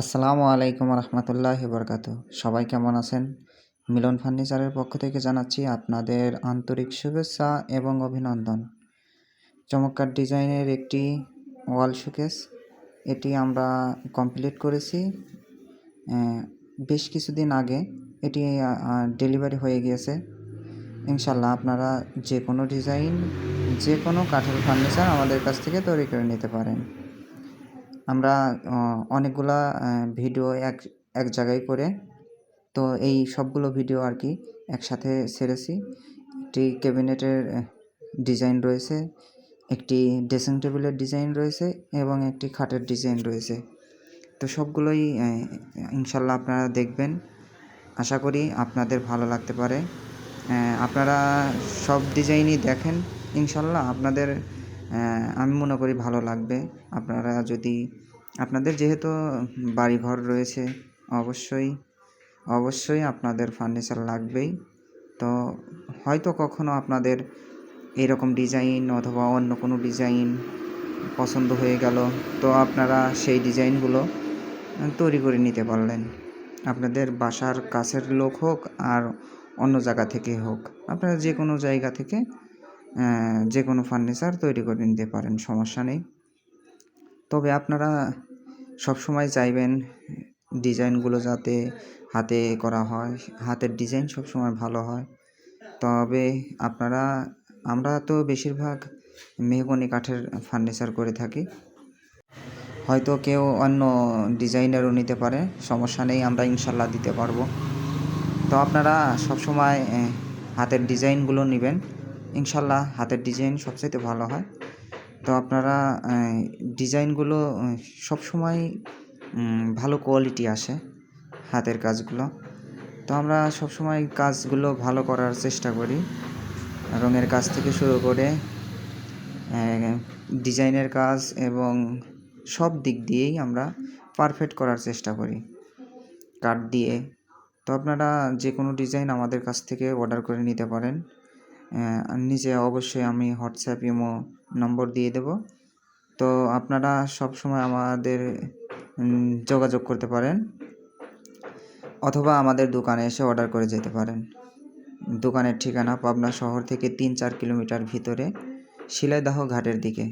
আসসালামু আলাইকুম রহমতুল্লাহ বরকাত। সবাই কেমন আছেন? মিলন ফার্নিচারের পক্ষ থেকে জানাচ্ছি আপনাদের আন্তরিক শুভেচ্ছা এবং অভিনন্দন। চমৎকার ডিজাইনের একটি ওয়াল শোকেস, এটি আমরা কমপ্লিট করেছি। বেশ কিছুদিন আগে এটি ডেলিভারি হয়ে গিয়েছে। ইনশাল্লাহ আপনারা যে কোনো ডিজাইন, যে কোনো কাঠের ফার্নিচার আমাদের কাছ থেকে তৈরি করে নিতে পারেন। আমরা অনেকগুলা ভিডিও এক এক জায়গায় করে তো এই সবগুলো ভিডিও আর কি একসাথে ছেড়েছি। একটি ক্যাবিনেটের ডিজাইন রয়েছে, একটি ড্রেসিং টেবিলের ডিজাইন রয়েছে এবং একটি খাটের ডিজাইন রয়েছে। তো সবগুলোই ইনশাল্লাহ আপনারা দেখবেন। আশা করি আপনাদের ভালো লাগতে পারে। আপনারা সব ডিজাইনই দেখেন। ইনশাল্লাহ আপনাদের আমি মনে করি ভালো লাগবে। আপনারা যদি, আপনাদের যেহেতু বাড়িঘর রয়েছে, অবশ্যই অবশ্যই আপনাদের ফার্নিচার লাগবেই। তো হয়তো কখনো আপনাদের এরকম ডিজাইন অথবা অন্য কোনো ডিজাইন পছন্দ হয়ে গেল, তো আপনারা সেই ডিজাইনগুলো তৈরি করে নিতে পারলেন। আপনাদের বাসার কাছের লোক হোক আর অন্য জায়গা থেকে হোক, আপনারা যে কোনো জায়গা থেকে যে কোনো ফার্নিচার তৈরি করে নিতে পারেন, সমস্যা নেই। তবে আপনারা সবসময় চাইবেন ডিজাইনগুলো যাতে হাতে করা হয়, হাতের ডিজাইন সবসময় ভালো হয়। তবে আপনারা, আমরা তো বেশিরভাগ মেহগনি কাঠের ফার্নিচার করে থাকি। হয়তো কেউ অন্য ডিজাইনেরও নিতে পারে, সমস্যা নেই, আমরা ইনশাল্লাহ দিতে পারব। তো আপনারা সবসময় হাতের ডিজাইনগুলো নেবেন। ইনশাল্লাহ হাতের ডিজাইন সবচাইতে ভালো হয়। তো আপনারা ডিজাইনগুলো সবসময় ভালো কোয়ালিটি আসে হাতের কাজগুলো। তো আমরা সবসময় কাজগুলো ভালো করার চেষ্টা করি। রঙের কাজ থেকে শুরু করে ডিজাইনের কাজ এবং সব দিক দিয়েই আমরা পারফেক্ট করার চেষ্টা করি। কাঠ দিয়ে। তো আপনারা যে কোনো ডিজাইন আমাদের কাছ থেকে অর্ডার করে নিতে পারেন। নিচে অবশ্যই আমি হোয়াটসঅ্যাপ, ইমো নম্বর দিয়ে দেব। তো আপনারা সব সময় আমাদের যোগাযোগ করতে পারেন অথবা আমাদের দোকানে এসে অর্ডার করে যেতে পারেন। দোকানের ঠিকানা পাবনা শহর থেকে তিন চার কিলোমিটার ভিতরে শিলাইদাহ ঘাটের দিকে।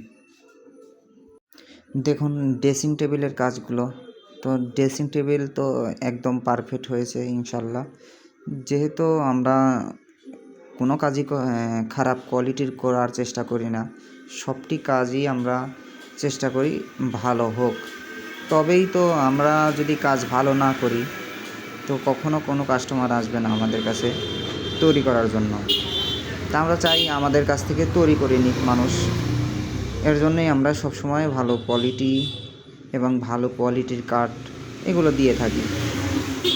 দেখুন, ড্রেসিং টেবিলের কাজগুলো, তো ড্রেসিং টেবিল তো একদম পারফেক্ট হয়েছে ইনশাল্লাহ। যেহেতু আমরা কোনো কাজই খারাপ কোয়ালিটির করার চেষ্টা করি না। সবটি কাজই আমরা চেষ্টা করি ভালো হোক। তবেই তো আমরা যদি কাজ ভালো না করি, তো কখনো কোনো কাস্টমার আসবে না আমাদের কাছে তৈরি করার জন্য। তা আমরা চাই আমাদের কাছ থেকে তৈরি করে নিক মানুষ। এর জন্যই আমরা সবসময় ভালো কোয়ালিটি এবং ভালো কোয়ালিটির কাঠ এগুলো দিয়ে থাকি।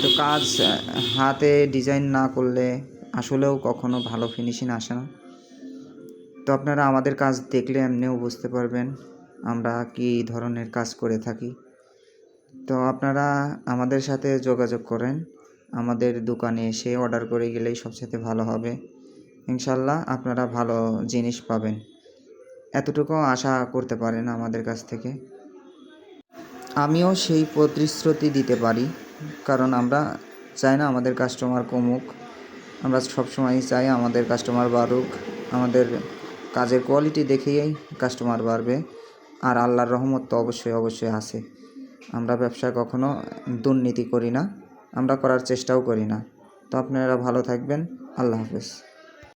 তো কাজ হাতে ডিজাইন না করলে আসলেও কখনো ভালো ফিনিশিং আসে না। তো আপনারা আমাদের কাজ দেখলে এমনিও বুঝতে পারবেন আমরা কী ধরনের কাজ করে থাকি। তো আপনারা আমাদের সাথে যোগাযোগ করেন। আমাদের দোকানে এসে অর্ডার করে গেলেই সবচেয়ে ভালো হবে। ইনশাল্লাহ আপনারা ভালো জিনিস পাবেন। এতটুকু আশা করতে পারেন আমাদের কাছ থেকে। আমিও সেই প্রতিশ্রুতি দিতে পারি। কারণ আমরা চাই না আমাদের কাস্টমার কমুক। আমরা সবসময়ই চাই আমাদের কাস্টমার বাড়ুক, আমাদের কাজের কোয়ালিটি দেখেই কাস্টমার বাড়বে, আর আল্লাহর রহমত তো অবশ্যই অবশ্যই আছে। আমরা ব্যবসা কখনো দুর্নীতি করি না, আমরা করার চেষ্টাও করি না। তো আপনারা ভালো থাকবেন, আল্লাহ হাফেজ।